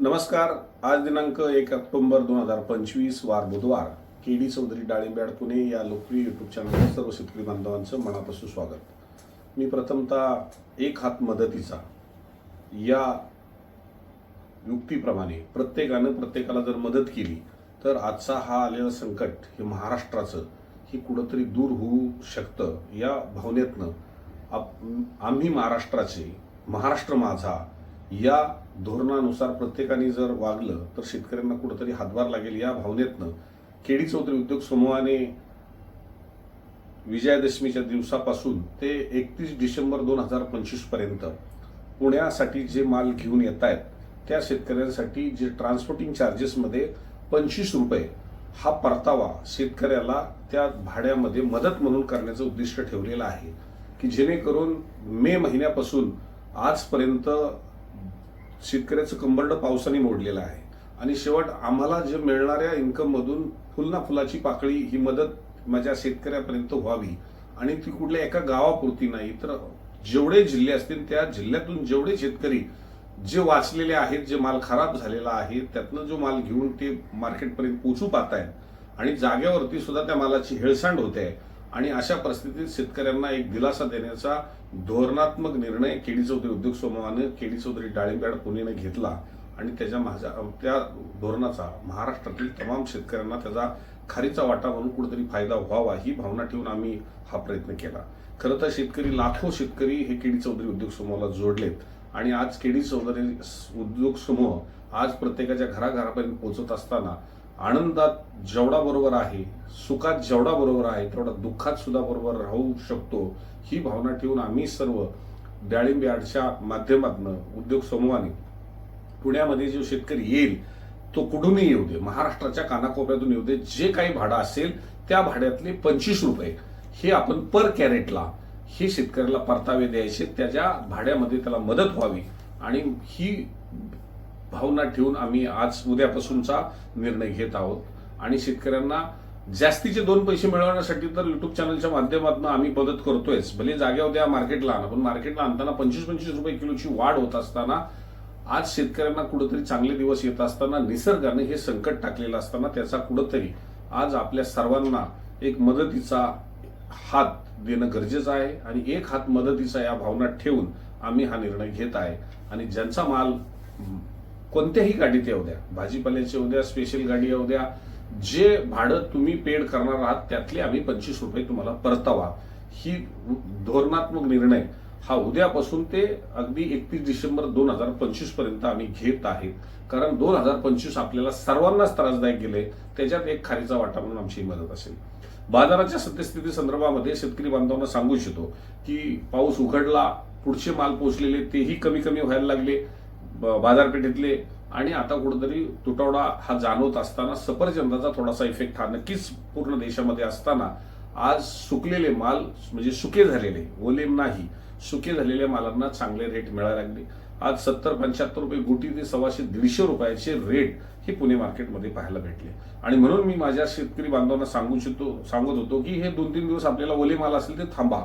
नमस्कार. आज दिनांक एक ऑक्टोबर दोन हजार पंचवीस वार बुधवार. के डी चौधरी डाळिंब्याड पुणे या लोकप्रिय यूट्यूब चॅनलवर सर्व शेतकरी बांधवांचं मनापासून स्वागत. मी प्रथमतः एक हात मदतीचा या युक्तीप्रमाणे प्रत्येकानं प्रत्येकाला जर मदत केली तर आजचा हा आलेलं संकट हे महाराष्ट्राचं हे कुठंतरी दूर होऊ शकतं या भावनेतनं आप- आम्ही महाराष्ट्राचे महाराष्ट्र माझा या धोरणानुसार प्रत्येकाने जर वागलं तर शेतकऱ्यांना कुठंतरी हातभार लागेल या भावनेतनं. केडी चौधरी उद्योग समूहाने विजयादशमीच्या दिवसापासून ते एकतीस डिसेंबर दोन हजार पंचवीसपर्यंत पुण्यासाठी जे माल घेऊन येत आहेत त्या शेतकऱ्यांसाठी जे ट्रान्सपोर्टिंग चार्जेसमध्ये पंचवीस रुपये हा परतावा शेतकऱ्याला त्या भाड्यामध्ये मदत म्हणून करण्याचं उद्दिष्ट ठेवलेलं आहे की जेणेकरून मे महिन्यापासून आजपर्यंत शेतकऱ्याचं कंबरड पावसाने मोडलेलं आहे. आणि शेवट आम्हाला जे मिळणाऱ्या इन्कममधून फुलना फुलाची पाकळी ही मदत माझ्या शेतकऱ्यापर्यंत व्हावी. आणि ती कुठल्या एका गावापुरती नाही तर जेवढे जिल्हे असतील त्या जिल्ह्यातून जेवढे शेतकरी जे वाचलेले आहेत जे माल खराब झालेला आहे त्यातनं जो माल घेऊन ते मार्केटपर्यंत पोचू पाहत आहेत आणि जागेवरती सुद्धा त्या मालाची हेळसांड होते. आहे आणि अशा परिस्थितीत शेतकऱ्यांना एक दिलासा देण्याचा धोरणात्मक निर्णय केडी चौधरी उद्योग समूहाने केडी चौधरी डाळिंब्याड पुणेने घेतला. आणि त्याच्या माझ्या त्या धोरणाचा महाराष्ट्रातील तमाम शेतकऱ्यांना त्याचा खारीचा वाटा म्हणून कुठेतरी फायदा व्हावा ही भावना ठेवून आम्ही हा प्रयत्न केला. खरं तर शेतकरी लाखो शेतकरी हे केडी चौधरी उद्योग समूहाला जोडलेत. आणि आज केडी चौधरी उद्योग समूह आज प्रत्येकाच्या घराघरापर्यंत पोहोचत असताना आनंदात जेवढा बरोबर आहे सुखात जेवढा बरोबर आहे तेवढा दुःखात सुद्धा बरोबर राहू शकतो ही भावना ठेवून आम्ही सर्व डाळिंब यार्डच्या माध्यमातून उद्योग समूहाने पुण्यामध्ये जो शेतकरी येईल तो कुठूनही येऊ दे महाराष्ट्राच्या कानाकोपऱ्यातून येऊ दे जे काही भाडं असेल त्या भाड्यातले पंचवीस रुपये हे आपण पर कॅरेटला हे शेतकऱ्याला परतावे द्यायचे त्याच्या भाड्यामध्ये त्याला मदत व्हावी आणि ही भावना ठेवून आम्ही आज उद्यापासूनचा निर्णय घेत आहोत. आणि शेतकऱ्यांना जास्तीचे दोन पैसे मिळवण्यासाठी तर युट्यूब चॅनलच्या माध्यमातून आम्ही मदत करतोयच. भले जाग्यावर द्या मार्केटला आणा पण मार्केटला आणताना पंचवीस पंचवीस रुपये किलोची वाढ होत असताना आज शेतकऱ्यांना कुठंतरी चांगले दिवस येत असताना निसर्गाने हे संकट टाकलेलं असताना त्याचा कुठंतरी आज आपल्या सर्वांना एक मदतीचा हात देणं गरजेचं आहे. आणि एक हात मदतीचा या भावना ठेवून आम्ही हा निर्णय घेत आहे. आणि ज्यांचा माल कोणत्याही गाडीत येऊ द्या. भाजीपाल्याची येऊ द्या स्पेशल गाडी येऊ द्या. जे भाडं तुम्ही पेड करणार आहात त्यातले आम्ही पंचवीस रुपये तुम्हाला परतावा. ही धोरणात्मक निर्णय. हा उद्यापासून ते अगदी एकतीस डिसेंबर दोन हजार पंचवीसपर्यंत आम्ही घेत आहेत कारण दोन हजार पंचवीस आपल्याला सर्वांनाच त्रासदायक गेले. त्याच्यात एक खारीचा वाटा म्हणून आमची मदत असेल. बाजाराच्या सद्यस्थिती संदर्भामध्ये शेतकरी बांधवांना सांगू इच्छितो की पाऊस उघडला पुढचे माल पोचलेले तेही कमी कमी व्हायला लागले. बाजारपेठेतले आणि आता कुठेतरी तुटवडा हा जाणवत असताना सफरचंदाचा थोडासा इफेक्ट हा नक्कीच पूर्ण देशामध्ये असताना आज सुकलेले माल म्हणजे सुके झालेले ओले नाही सुके झालेल्या मालांना चांगले रेट मिळायला लागले. आज सत्तर पंच्याहत्तर रुपये गुटी ते सव्वाशे दीडशे रुपयाचे रेट हे पुणे मार्केटमध्ये पाहायला भेटले. आणि म्हणून मी माझ्या शेतकरी बांधवांना सांगू इच्छितो सांगत होतो की हे दोन तीन दिवस आपल्याला ओले माल असेल ते थांबा.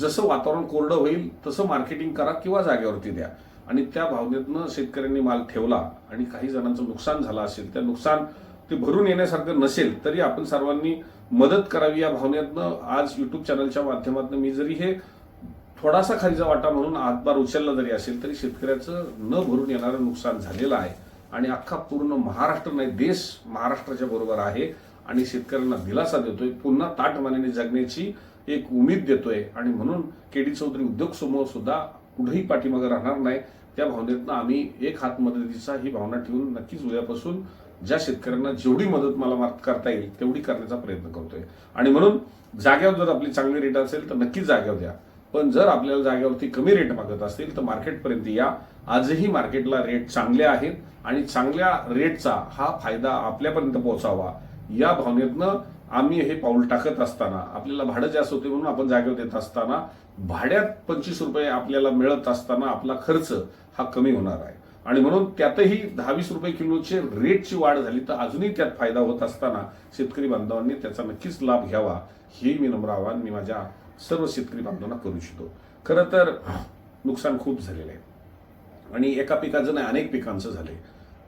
जसं वातावरण कोरडं होईल तसं मार्केटिंग करा किंवा जागेवरती द्या. आणि त्या भावनेतनं शेतकऱ्यांनी माल ठेवला आणि काही जणांचं नुकसान झालं असेल त्या नुकसान ते भरून येण्यासारखं नसेल तरी आपण सर्वांनी मदत करावी या भावनेतनं आज युट्यूब चॅनलच्या माध्यमातून मी जरी हे थोडासा खालीचा वाटा म्हणून हातभार उचलला जरी असेल तरी शेतकऱ्याचं न भरून येणारं नुकसान झालेलं आहे. आणि अख्खा पूर्ण महाराष्ट्र नाही देश महाराष्ट्राच्या बरोबर आहे. आणि शेतकऱ्यांना दिलासा देतोय पुन्हा ताटमानेने जगण्याची एक उमेद देतोय. आणि म्हणून केडी चौधरी उद्योग समूह सुद्धा कुठेही पाठीमागे राहणार नाही. त्या भावनेतनं आम्ही एक हात मदतीचा ही भावना ठेवून नक्कीच उद्यापासून ज्या शेतकऱ्यांना जेवढी मदत मला मार्ग करता येईल तेवढी करण्याचा प्रयत्न करतोय. आणि म्हणून जाग्यावर जर आपली चांगली रेट असेल तर नक्कीच जाग्यावर द्या. पण जर आपल्याला जागेवरती कमी रेट मागत असतील तर मार्केटपर्यंत या. आजही मार्केटला रेट चांगले आहेत आणि चांगल्या रेटचा हा फायदा आपल्यापर्यंत पोहोचावा. या भावनेतनं आम्ही हे पाऊल टाकत असताना आपल्याला भाडं जास्त होते म्हणून आपण जागेवर देत असताना भाड्यात पंचवीस रुपये आपल्याला मिळत असताना आपला खर्च हा कमी होणार आहे. आणि म्हणून त्यातही दहावीस रुपये किलोचे रेटची वाढ झाली तर अजूनही त्यात फायदा होत असताना शेतकरी बांधवांनी त्याचा नक्कीच लाभ घ्यावा हे मी नम्र आवाहन मी माझ्या सर्व शेतकरी बांधवांना करू इच्छितो. खरं तर नुकसान खूप झालेलं आहे. आणि एका पिकाचं नाही अनेक पिकांचं झाले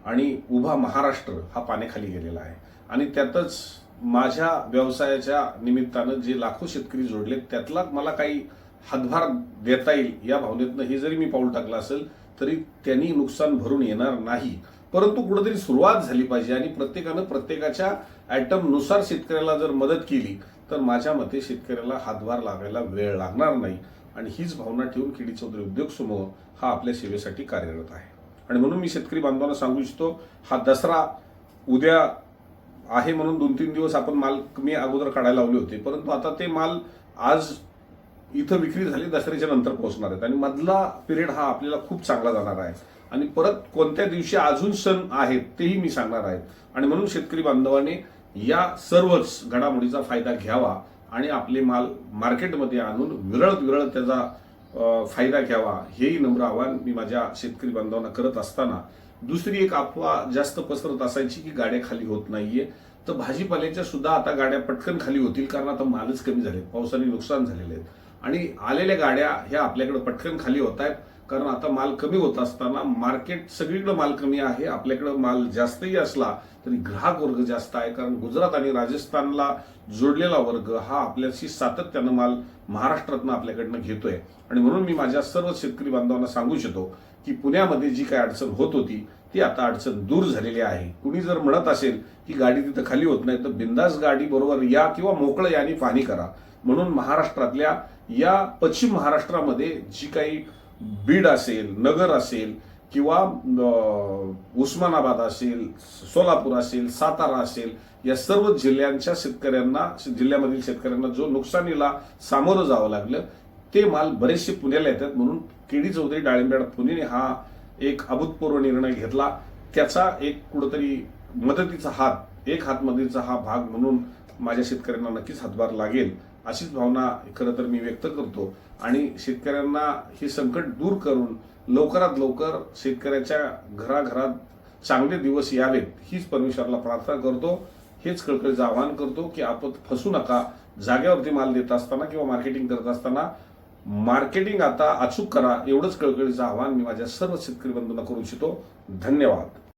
आणि उभा महाराष्ट्र हा पाण्याखाली गेलेला आहे. आणि त्यातच माझ्या व्यवसायाच्या निमित्तानं जे लाखो शेतकरी जोडलेत त्यातला मला काही हातभार देता येईल या भावनेतनं हे जरी मी पाऊल टाकलं असेल तरी त्यांनी नुकसान भरून येणार नाही. परंतु कुठेतरी सुरुवात झाली पाहिजे आणि प्रत्येकानं प्रत्येकाच्या ॲटमनुसार शेतकऱ्याला जर मदत केली तर माझ्या मते शेतकऱ्याला हातभार लागायला वेळ लागणार नाही. आणि हीच भावना ठेवून खिडी चौधरी उद्योग समूह हा आपल्या सेवेसाठी कार्यरत आहे. आणि म्हणून मी शेतकरी बांधवांना सांगू इच्छितो हा दसरा उद्या आहे म्हणून दोन तीन दिवस आपण माल मी अगोदर काढायला लावले होते. परंतु आता ते माल आज इथं विक्री झाली दसऱ्याच्या नंतर पोहोचणार आहेत. आणि मधला पिरियड हा आपल्याला खूप चांगला जाणार आहे. आणि परत कोणत्या दिवशी अजून सण आहेत तेही मी सांगणार आहे. आणि म्हणून शेतकरी बांधवांनी या सर्वच घडामोडीचा फायदा घ्यावा आणि आपले माल मार्केटमध्ये आणून विरळत विरळत त्याचा फायदा घ्यावा हेही नम्र आव्हान मी माझ्या शेतकरी बांधवांना करत असताना दुसरी एक अफवा जास्त पसरत असायची की गाड्या खाली होत नाहीये. तर भाजीपाल्याच्या सुद्धा आता गाड्या पटकन खाली होतील कारण आता मालच कमी झाले पावसाने नुकसान झालेले आहेत. आणि आलेल्या गाड्या ह्या आपल्याकडे पटकन खाली होत आहेत कारण आता माल कमी होत असताना मार्केट सगळीकडे माल कमी आहे आपल्याकडे माल जास्तही असला तरी ग्राहक वर्ग जास्त आहे कारण गुजरात आणि राजस्थानला जोडलेला वर्ग हा आपल्याशी सातत्यानं माल महाराष्ट्रातनं आपल्याकडनं घेतोय. आणि म्हणून मी माझ्या सर्व शेतकरी बांधवांना सांगू इच्छितो की पुण्यामध्ये जी काही अडचण होत होती ती आता अडचण दूर झालेली आहे. कुणी जर म्हणत असेल की गाडी तिथं खाली होत नाही तर बिंदास गाडी बरोबर या किंवा मोकळं याने पाणी करा. म्हणून महाराष्ट्रातल्या या पश्चिम महाराष्ट्रामध्ये जी काही बीड असेल नगर असेल किंवा उस्मानाबाद असेल सोलापूर असेल सातारा असेल या सर्व जिल्ह्यांच्या शेतकऱ्यांना जिल्ह्यामधील शेतकऱ्यांना जो नुकसानीला सामोरं जावं लागलं ते माल बरेचसे पुण्याला येतात. म्हणून केडी चौधरी डाळिंबेडा पुणेने हा एक अभूतपूर्व निर्णय घेतला. त्याचा एक कुठंतरी मदतीचा हात एक हातमदतीचा हा भाग म्हणून माझ्या शेतकऱ्यांना नक्कीच हातभार लागेल. अशीच भावना खरं तर मी व्यक्त करतो. आणि शेतकऱ्यांना हे संकट दूर करून लवकरात लवकर शेतकऱ्याच्या घराघरात चांगले दिवस यावेत हीच परमेश्वराला प्रार्थना करतो. हेच कळकळीचं आवाहन करतो की आपण फसू नका. जागेवरती माल देत असताना किंवा मार्केटिंग करत असताना मार्केटिंग आता अचूक करा एवढंच कळकळीचं आवाहन मी माझ्या सर्व शेतकरी बंधूंना करू इच्छितो. धन्यवाद.